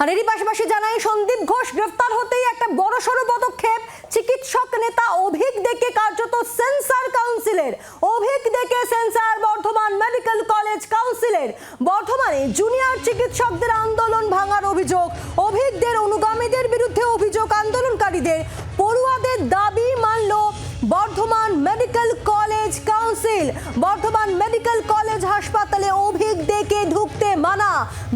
আর এরই পাশাপাশি জানাই, সন্দীপ ঘোষ গ্রেফতার হতেই একটা বড়সড় পদক্ষেপ। চিকিৎসক নেতা অভিক দেকে কার্যত সেন্সার কাউন্সিলের। অভিক দেকে সেন্সার, বর্ধমান মেডিকেল কলেজ কাউন্সিলের। বর্ধমানে জুনিয়র চিকিৎসকদের আন্দোলন ভাঙার অভিযোগ। অভিকদের অনুগামীদের বিরুদ্ধে অভিযোগ আন্দোলনকারীদের। পড়ুয়াদের দাবি মানল Bardhaman medical college council. Bardhaman medical college হাসপাতালে অভিক ডেকে ঢুকতে মানা।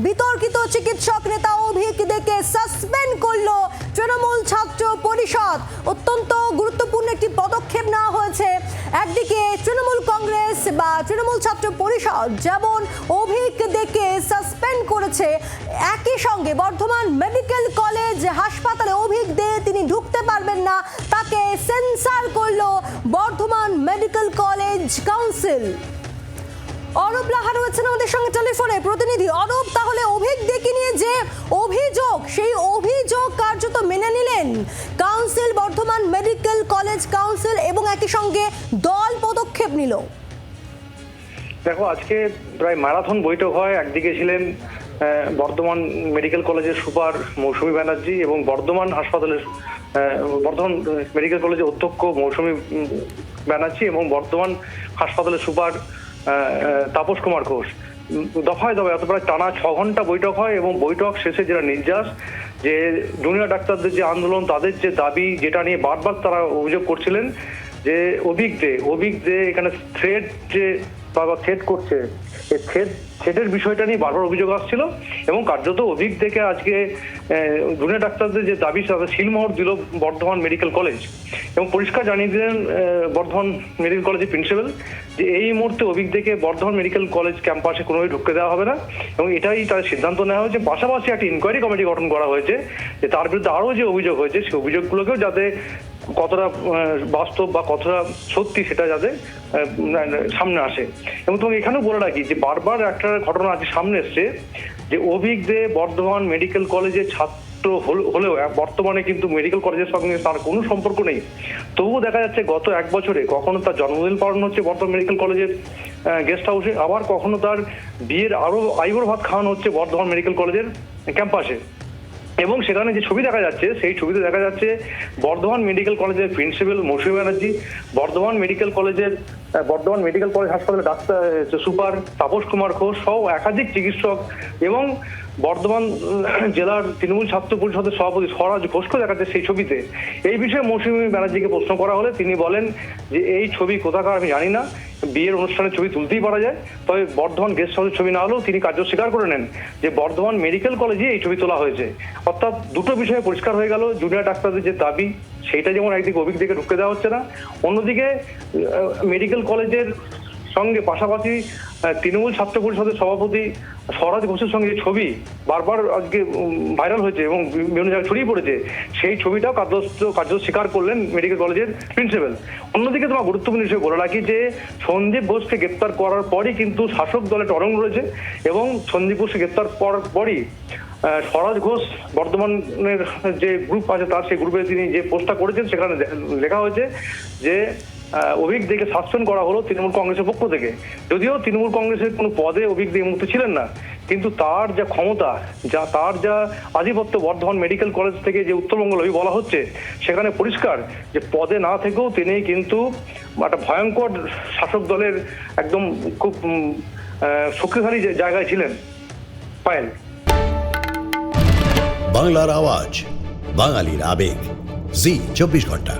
বিতর্কিত চিকিৎসক নেতা অভিক ডেকে সাসপেন্ড করল তৃণমূল ছাত্র পরিষদ। অত্যন্ত গুরুত্বপূর্ণ একটি পদক্ষেপ নেওয়া হয়েছে। একদিকে তৃণমূল কংগ্রেস বা তৃণমূল ছাত্র পরিষদ যেমন অভিক ডেকে সাসপেন্ড করেছে, একই সঙ্গে বর্ধমান মেডিকেল কলেজ হাসপাতালে অভিক দে তিনি ঢুকতে পারবেন না, তাকে সেন্সার করল Bardhaman medical college council. Arup Laha রয়েছেন আমাদের সঙ্গে টেলিফোনে। প্রতিনিধি, অরূপ, তাহলে অভিক ডেকে নিয়ে যে অভিযোগ, সেই অভিযোগ কার্যত মেনে নিলেন council, Bardhaman medical college council এবং একই সঙ্গে দল পদক্ষেপ নিল। দেখো, আজকে প্রায় ম্যারাথন বৈঠক হয়। একদিকে ছিলেন বর্ধমান মেডিকেল কলেজের সুপার মৌসুমী ব্যানার্জি এবং বর্ধমান হাসপাতালের বর্ধমান মেডিকেল কলেজের অধ্যক্ষ মৌসুমী ব্যানার্জি এবং বর্ধমান হাসপাতালের সুপার তাপস কুমার ঘোষ। দফায় দফায় অত প্রায় টানা ছ ঘণ্টা বৈঠক হয় এবং বৈঠক শেষে যেটা নির্যাস, যে জুনিয়র ডাক্তারদের যে আন্দোলন, তাদের যে দাবি, যেটা নিয়ে বারবার তারা অভিযোগ করছিলেন, যে অভিজ্ঞ দে এখানে থ্রেড যে বাবা থ্রেড করছে এই থ্রেড থ্রেডের বিষয়টা নিয়ে বারবার অভিযোগ আসছিল এবং কার্যত অভিক থেকে আজকে জুনিয়র ডাক্তারদের যে দাবি তাদের শিলমোহর দিল বর্ধমান মেডিকেল কলেজ। এবং পরিষ্কার জানিয়ে দিলেন বর্ধমান মেডিকেল কলেজের প্রিন্সিপাল, যে এই মুহূর্তে অভিক থেকে বর্ধমান মেডিকেল কলেজ ক্যাম্পাসে কোনোভাবে ঢুকতে দেওয়া হবে না। এবং এটাই তার সিদ্ধান্ত নেওয়া হয়েছে। পাশাপাশি একটা ইনকোয়ারি কমিটি গঠন করা হয়েছে, যে তার বিরুদ্ধে আরও যে অভিযোগ হয়েছে, সেই অভিযোগগুলোকেও যাতে কতটা বাস্তব বা কতটা সত্যি সেটা যাতে সামনে আসে। এবং তোমাকে এখানেও বলে রাখি যে বারবার একটা ঘটনা আজ সামনে এসছে যে অভিক দে বর্ধমান মেডিকেল কলেজের ছাত্র হল- হলেও বর্তমানে কিন্তু মেডিকেল কলেজের সঙ্গে তার কোনো সম্পর্ক নেই। তবুও দেখা যাচ্ছে গত এক বছরে কখনো তার জন্মদিন পালন হচ্ছে বর্ধমান মেডিকেল কলেজের গেস্ট হাউসে, আবার কখনো তার বিয়ের আরও আইবর ভাত খাওয়ানো হচ্ছে বর্ধমান মেডিকেল কলেজের ক্যাম্পাসে। এবং সেখানে যে ছবি দেখা যাচ্ছে, সেই ছবিতে দেখা যাচ্ছে বর্ধমান মেডিকেল কলেজের প্রিন্সিপাল মৌসুমী ব্যানার্জি, বর্ধমান মেডিকেল কলেজের বর্ধমান মেডিকেল কলেজ হাসপাতালের ডাক্তার সুপার তাপস কুমার ঘোষ সহ একাধিক চিকিৎসক এবং বর্ধমান জেলার তৃণমূল ছাত্র পরিষদের সভাপতি স্বরাজ ঘোষকে দেখা যাচ্ছে সেই ছবিতে। এই বিষয়ে মৌসুমী ব্যানার্জিকে প্রশ্ন করা হলে তিনি বলেন যে, এই ছবি কোথাকার আমি জানি না। বিয়ের অনুষ্ঠানের ছবি তুলতেই পারা যায়। তবে বর্ধমান গেস্ট হাউসের ছবি না হলেও তিনি কার্য স্বীকার করে নেন যে, বর্ধমান মেডিকেল কলেজে এই ছবি তোলা হয়েছে। অর্থাৎ দুটো বিষয়ে পরিষ্কার হয়ে গেল। জুনিয়র ডাক্তারদের যে দাবি, সেইটা যেমন একদিকে অভিক দিকে ঢুকতে দেওয়া হচ্ছে না, অন্যদিকে মেডিকেল কলেজের সঙ্গে পাশাপাশি তৃণমূল ছাত্র পরিষদের সভাপতি স্বরাজ ঘোষের সঙ্গে যে ছবি বারবার আজকে ভাইরাল হয়েছে এবং বিভিন্ন জায়গায় ছড়িয়ে পড়েছে, সেই ছবিটাও কার্য কার্য স্বীকার করলেন মেডিকেল কলেজের প্রিন্সিপাল অন্যদিকে তোমার গুরুত্বপূর্ণ বিষয় বলে রাখি যে সন্দীপ ঘোষকে গ্রেপ্তার করার পরই কিন্তু শাসক দলে টরং রয়েছে এবং সন্দীপ ঘোষকে গ্রেপ্তার করার পরই স্বরাজ ঘোষ বর্ধমানের যে গ্রুপ আছে, তার সেই গ্রুপে তিনি যে পোস্টটা করেছেন, সেখানে লেখা হয়েছে যে অভিক দিকে সাসপেন্ড করা হলো তৃণমূল কংগ্রেসের পক্ষ থেকে। যদিও তৃণমূল কংগ্রেসের কোনো পদে অভিক দিয়ে মুক্ত ছিলেন না, কিন্তু তার যা ক্ষমতা, যা তার যা আধিপত্য বর্ধমান মেডিকেল কলেজ থেকে যে উত্তরবঙ্গ লবি বলা হচ্ছে, সেখানে পরিষ্কার যে পদে না থেকেও তিনি কিন্তু একটা ভয়ঙ্কর শাসক দলের একদম খুব শক্তিশালী জায়গায় ছিলেন, পায়েল। বাংলার আওয়াজ, বাঙালির আবেগ। জি, চব্বিশ ঘণ্টা।